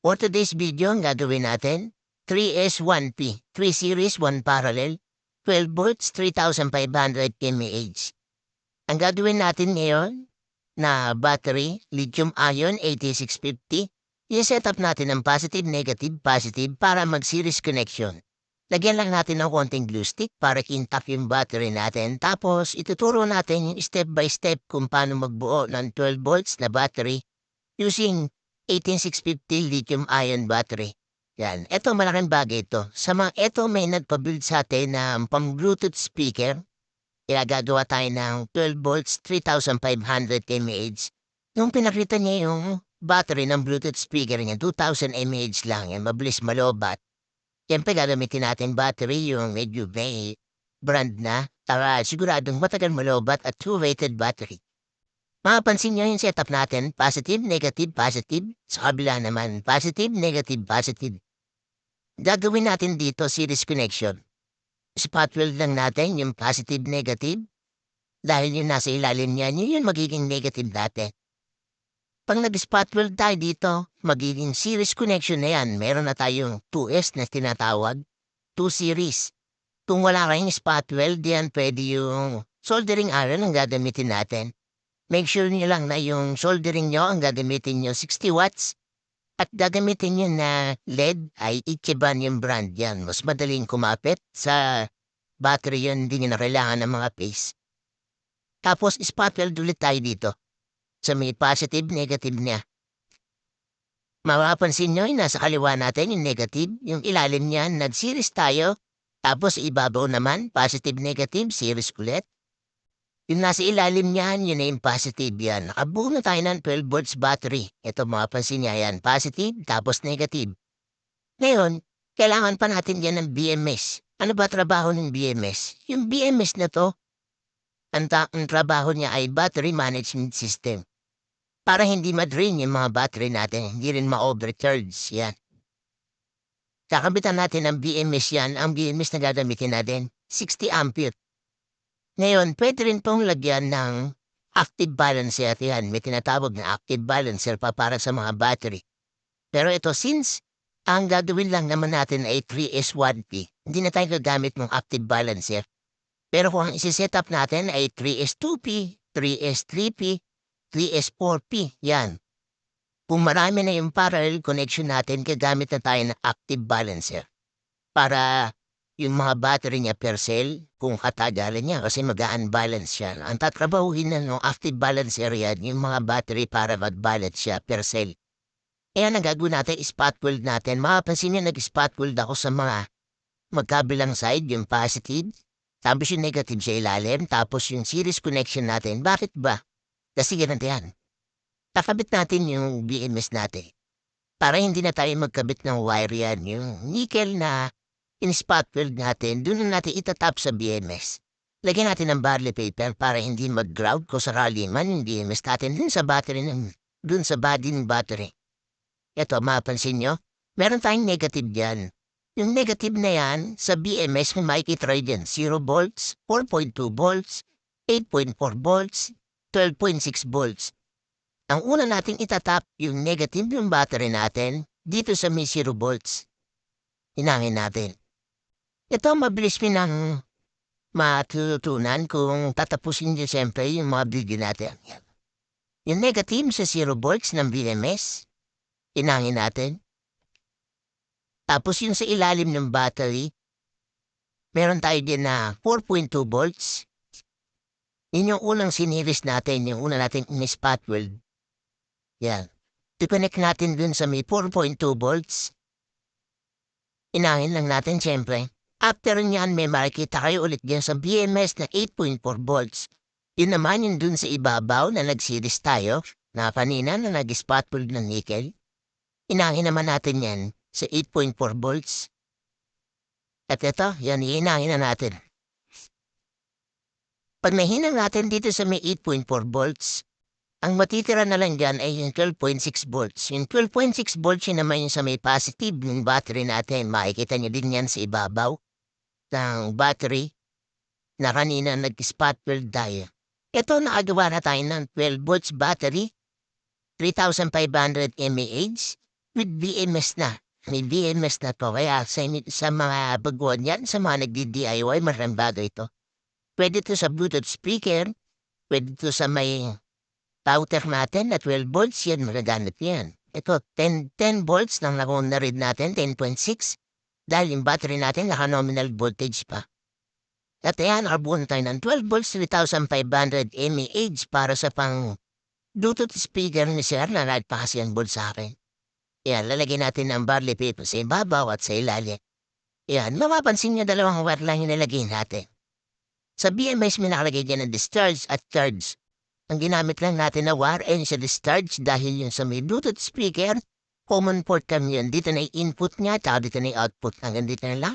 For today's video, ang gagawin natin, 3S1P, 3 series, 1 parallel, 12 volts, 3,500 mAh. Ang gagawin natin ngayon, na battery, lithium-ion 8650, i-set up natin ng positive, negative, positive para mag-series connection. Lagyan lang natin ng konting glue stick para kintap yung battery natin. Tapos, ituturo natin step by step kung paano magbuo ng 12 volts na battery using 18650 lithium-ion battery. Yan. Ito, malaking bagay ito. Sa mga ito, may nagpa-build sa atin ng pang-Bluetooth speaker. Kaya gagawa tayo ng 12 volts, 3,500 mAh. Nung pinakita niya yung battery ng Bluetooth speaker niya, 2,000 mAh lang. Yan, mabilis malobat. Siyempre, gagamitin natin battery yung medyo may brand na. Para siguradong matagal malobat at two-rated battery. Mapapansin nyo yung setup natin, positive, negative, positive. Sa kabila naman, positive, negative, positive. Gagawin natin dito series connection. Spot weld lang natin yung positive, negative. Dahil yung nasa ilalim niyan, yun magiging negative dati. Pag nag-spot weld tayo dito, magiging series connection na yan. Meron na tayong 2S na tinatawag, 2 series. Kung wala kayong spot weld, pwede yung soldering iron ang gagamitin natin. Make sure niyo lang na yung soldering nyo ang gagamitin nyo 60 watts at gagamitin nyo na LED ay Ichiban yung brand yan. Mas madaling kumapit sa battery yun, hindi na kailangan ng mga pace. Tapos spot weld ulit tayo dito sa may positive, negative niya. Mapapansin nyo, nasa kaliwa natin yung negative, yung ilalim niya, nag-series tayo, tapos ibabaw naman, positive, negative, series ulit. Yung nasa ilalim niyan, yun yung positive yan. Nakabuo na tayo ng 12 volts battery. Ito mapapansin niya yan, positive, tapos negative. Ngayon, kailangan pa natin yan ng BMS. Ano ba trabaho ng BMS? Yung BMS na to, ang, ta- ang trabaho niya ay battery management system para hindi ma-drain yung mga battery natin, hindi rin ma-overcharge yan. Kakabitan natin ang BMS yan, ang BMS na gagamitin natin, 60 ampere. Ngayon, pwede rin pong lagyan ng active balancer yan. May tinatawag na active balancer pa para sa mga battery. Pero ito, since ang gagawin lang naman natin ay 3S1P, hindi na tayo gagamit ng active balancer. Pero kung ang up natin ay 3S2P, 3S3P, 3S4P, yan. Kung marami na yung parallel connection natin, gagamit na tayo ng active balancer. Para yung mga battery niya per cell, kung katagalan niya kasi mag-unbalance siya. Ang tatrabahuhin na ng active balancer yan, yung mga battery para mag-balance siya per cell. Kaya ang gagawin natin, spot weld natin. Makapansin niyo, nag-spot weld ako sa mga magkabilang side, yung positive, tapos yung negative sa ilalim, tapos yung series connection natin. Bakit ba? Kasi ganun yan. Kakabit natin yung BMS natin. Para hindi na tayo magkabit ng wire yan, yung nickel na in-spot weld natin, doon na natin itatap sa BMS. Lagyan natin ng barley paper para hindi mag-ground ko sakali man yung BMS natin dun sa battery ng, dun sa body ng battery. Ito, mapansin nyo, meron tayong negative dyan. Yung negative na yan, sa BMS may makikita dyan, 0 volts, 4.2 volts, 8.4 volts, 12.6 volts. Ang una nating itatap yung negative yung battery natin dito sa may 0 volts. Hinangin natin. Ito mabilis pinang matutunan kung tatapusin niyo siyempre yung mga video natin. Yung negative sa 0 volts ng BMS, hinangin natin. Tapos yung sa ilalim ng battery, meron tayo din na 4.2 volts. Yun yung unang siniris natin, yung una nating in-spot weld. Yan. I-connect natin dun sa may 4.2 volts. Inahin lang natin siyempre. After niyan may makikita kayo ulit dyan sa BMS na 8.4 volts. Yun naman yung dun sa ibabaw na nagsiris tayo na kanina na nag-spot weld ng nickel. Inahin naman natin yan sa 8.4 volts. At ito, yan iinahin na natin. Pag nahinang natin dito sa may 8.4 volts, ang matitira na lang dyan ay yung 12.6 volts. Yung 12.6 volts yun naman yung sa may positive ng battery natin. Makikita nyo din yan sa ibabaw ng battery na kanina nag-spot weld tayo. Ito nakagawa na tayo ng 12 volts battery, 3,500 mAh. with BMS na. May BMS na to. Kaya sa, sa mga baguhan yan, sa mga nagdi-DIY, maraming bagay ito. Pwede to sa Bluetooth speaker. Pwede to sa may router natin na 12 volts yan, magagamit yan. Ito, 10, 10 volts lang nakuha na rin natin, 10.6. Dahil yung battery natin naka-nominal voltage pa. At ayan, arbuan tayo ng 12 volts, 3,500 mAh para sa pang Bluetooth speaker ni Sir na light pa kasi ang board sa akin. Yan, lalagyan natin ng barley paper sa ibabaw at sa ilalim. Yan, mapapansin niyo dalawang wire lang yung nilagay natin. Sa BMS may nakalagay dyan ng discharge at charge. Ang ginamit lang natin na wire ay sa discharge dahil yun sa may Bluetooth speaker, common port kami yun. Dito na input niya, at dito na output. Hanggang dito na lang.